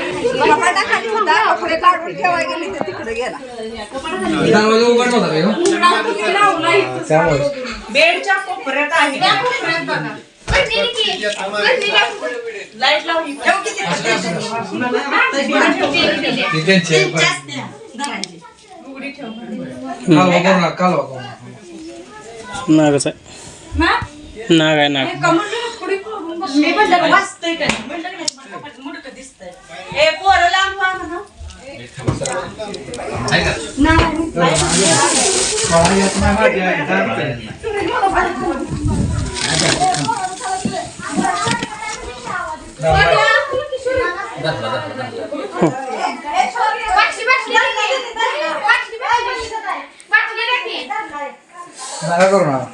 कपाटा खाली होता कपडे काढून ठेवायला गेले ते तिकडे गेला. दरवाजा उघड नव्हता का ह्यो? त्यामुळे. बेडच्या कोपऱ्यात आहे. लाइट लावली ठेव किती? ती त्यांची आहे. कालवा करू नका, कालवा करू नका. नागच आहे नाग आहे नाग. वाचतंय काय की नाही, मुडकं दिसतंय ए पोरं लांब व्हा म्हणा. आहे का? मला येत नाही माझी आई, जाते. नका करू नका.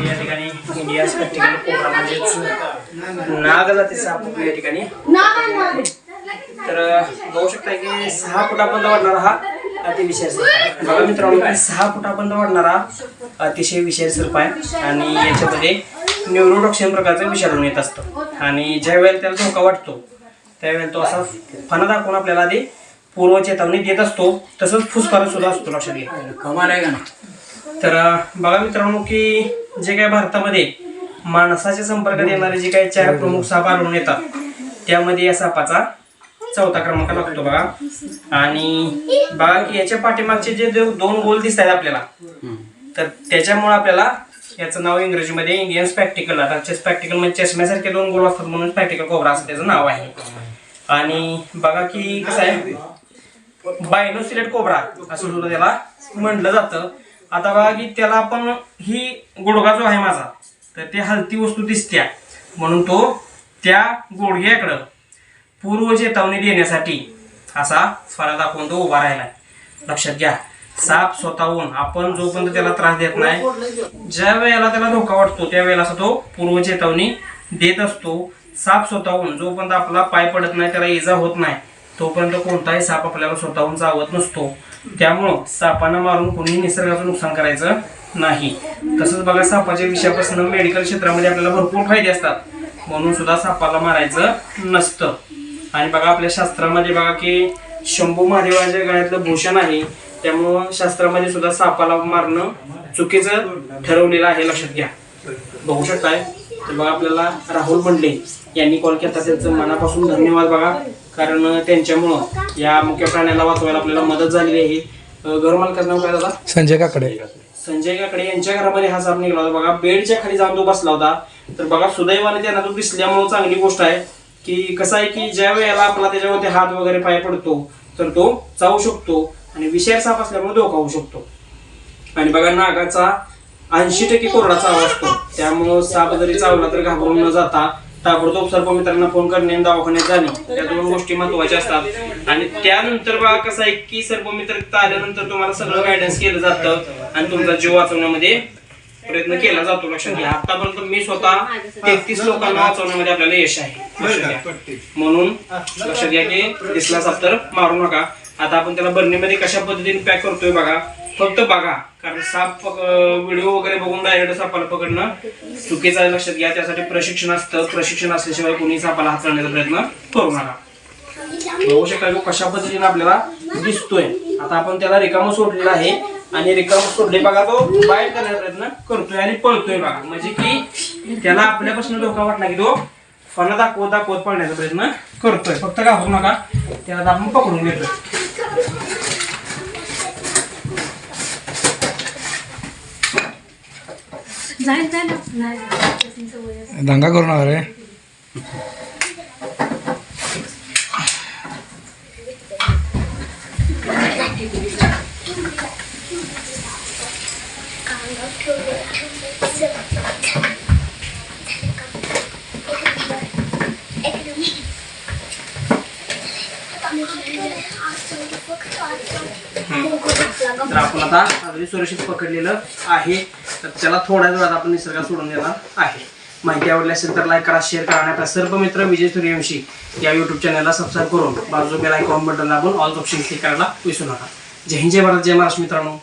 या ठिकाणी इंडिया स्पेक्टिकल कोबरा म्हणजेच या ठिकाणी तर बघू शकता की सहा फुटापर्यंत वाढणारा हा सर्प आहे. बघा मित्रांनो सहा फुटापर्यंत वाढणारा अतिशय विषय सर्प आहे. आणि याच्यामध्ये न्यूरोटॉक्सिन प्रकारचा विषाणू येत असतो. आणि ज्या वेळेला त्याला धोका वाटतो त्यावेळेला तो असा फणा दाखवून आपल्याला आधी पूर्व चेतावणी देत असतो. तसंच फुसकारा सुद्धा असतो लक्षात घ्या. कमाल आहे का ना तर बघा मित्रांनो की जे काही भारतामध्ये माणसाच्या संपर्कात येणारे जे काही चार प्रमुख साप आढळून येतात त्यामध्ये या सापाचा चौथा क्रमांक लागतो बघा. आणि बघा की याच्या पाठीमागचे जे दोन गोल दिसत आहेत आपल्याला तर त्याच्यामुळे आपल्याला याचं नाव इंग्रजीमध्ये इंडियन स्पॅक्टिकल आता स्पॅक्टिकल म्हणजे चष्म्यासारखे दोन गोल असतात म्हणून स्पॅक्टिकल कोबरा असं त्याचं नाव आहे. आणि बघा की कसं आहे? बायनोसिलेट कोबरा असं सुद्धा त्याला म्हणलं जातं. आता बघा की त्याला आपण ही गुडघा जो आहे माझा तर ते हलती वस्तू दिसत्या. म्हणून तो त्या गुडघ्याकडं पूर्व चेतावणी देण्यासाठी असा फळा दाखवून तो उभा राहिला. लक्षात घ्या साप स्वतःहून आपण जोपर्यंत त्याला त्रास देत नाही ज्या वेळेला त्याला धोका वाटतो त्यावेळेला असा तो पूर्व चेतावणी देत असतो. साप स्वतःहून जोपर्यंत आपला पाय पडत नाही त्याला इजा होत नाही तोपर्यंत कोणताही साप आपल्याला स्वतःहून चावत नसतो. त्यामुळं सापांना मारून कोणीही निसर्गाचं नुकसान करायचं नाही. तसंच बघा सापाच्या विषयापासून मेडिकल क्षेत्रामध्ये आपल्याला भरपूर फायदे असतात. म्हणून सुद्धा सापाला मारायचं नसतं. आणि बघा आपल्या शास्त्रामध्ये बघा की शंभू महादेवाच्या गळ्यातलं भूषण आहे त्यामुळं शास्त्रामध्ये सुद्धा सापाला मारणं चुकीचं ठरवलेलं आहे लक्षात घ्या. बघू शकताय. तर बघा आपल्याला राहुल बंडले यांनी कॉल केला त्यांचं मनापासून धन्यवाद बघा. कारण त्यांच्यामुळं या मुख्य प्राण्याला वाचवायला आपल्याला मदत झालेली आहे. अं, घरमालकाचं नाव काय दादा? संजय काकडे. संजय काकडे यांच्या घरामध्ये हा साप निघाला होता. बघा बेडच्या खाली जाऊन तो बसला होता. तर बघा सुदैवाने त्यांना तो दिसल्यामुळे चांगली गोष्ट आहे. की कसं आहे की ज्या वेळेला आपला त्याच्यावरती हात वगैरे पाय पडतो तर तो चावू शकतो आणि विषार साप असल्यामुळे धोका होऊ शकतो. आणि बघा नागाचा ऐंशी टक्के कोरडा चावा असतो. त्यामुळं साप जरी चावला तर घाबरून न जाता ताबडतोब सर्व मित्रांना फोन करणे आणि दवाखान्यात जाणे. या दोन गोष्टी महत्त्वाच्या असतात. आणि त्यानंतर बघा कसं आहे की सर्व मित्र आल्यानंतर तुम्हाला सगळं गायडन्स केलं जातं आणि तुमचा जीव वाचवण्यामध्ये प्रयत्न केला जातो लक्षात घ्या. आतापर्यंत मी स्वतः तेहतीस लोकांना वाचवण्यामध्ये आपल्याला यश आहे. लक्षात घ्या. म्हणून लक्षात घ्या की दिसला साप तर मारू नका. आता आपण त्याला बरणीमध्ये कशा पद्धतीने पॅक करतोय बघा. फक्त बघा. कारण साप व्हिडिओ वगैरे बघून डायरेक्ट सापाला पकडणं चुकीचं आहे लक्षात घ्या. त्यासाठी प्रशिक्षण असतं. प्रशिक्षण असल्याशिवाय कोणी सापाला हाताळण्याचा प्रयत्न करू नका. बघू शकता कशा पद्धतीने आपल्याला दिसतोय. आता आपण त्याला रिकामं सोडलेलं आहे. आणि रिकामं सोडले बघा तो बाहेर करण्याचा प्रयत्न करतोय आणि पळतोय बघा. म्हणजे की त्याला आपल्यापासून धोका वाटला की तो फणा दाखवत दाखवत पळण्याचा प्रयत्न करतोय. फक्त घाबरू नका त्याला आपण पकडून घेतोय. दंगा करू नका रे. तर आपण आता अगदी सुरक्षित पकडलेलं आहे. तर त्याला थोड्या वेळात आपण निसर्गात सोडून देणार आहे. माहिती आवडली असेल तर लाईक करा शेअर करा आणि आपल्या सर्व मित्र विजय सूर्यवंशी या युट्यूब चॅनलला सबस्क्राईब करून बाजू बेल आयकॉन बटन दाबून ऑल ऑप्शन क्लिक करायला विसरू नका. जय हिंद जय भारत जय महाराष्ट्र मित्रांनो.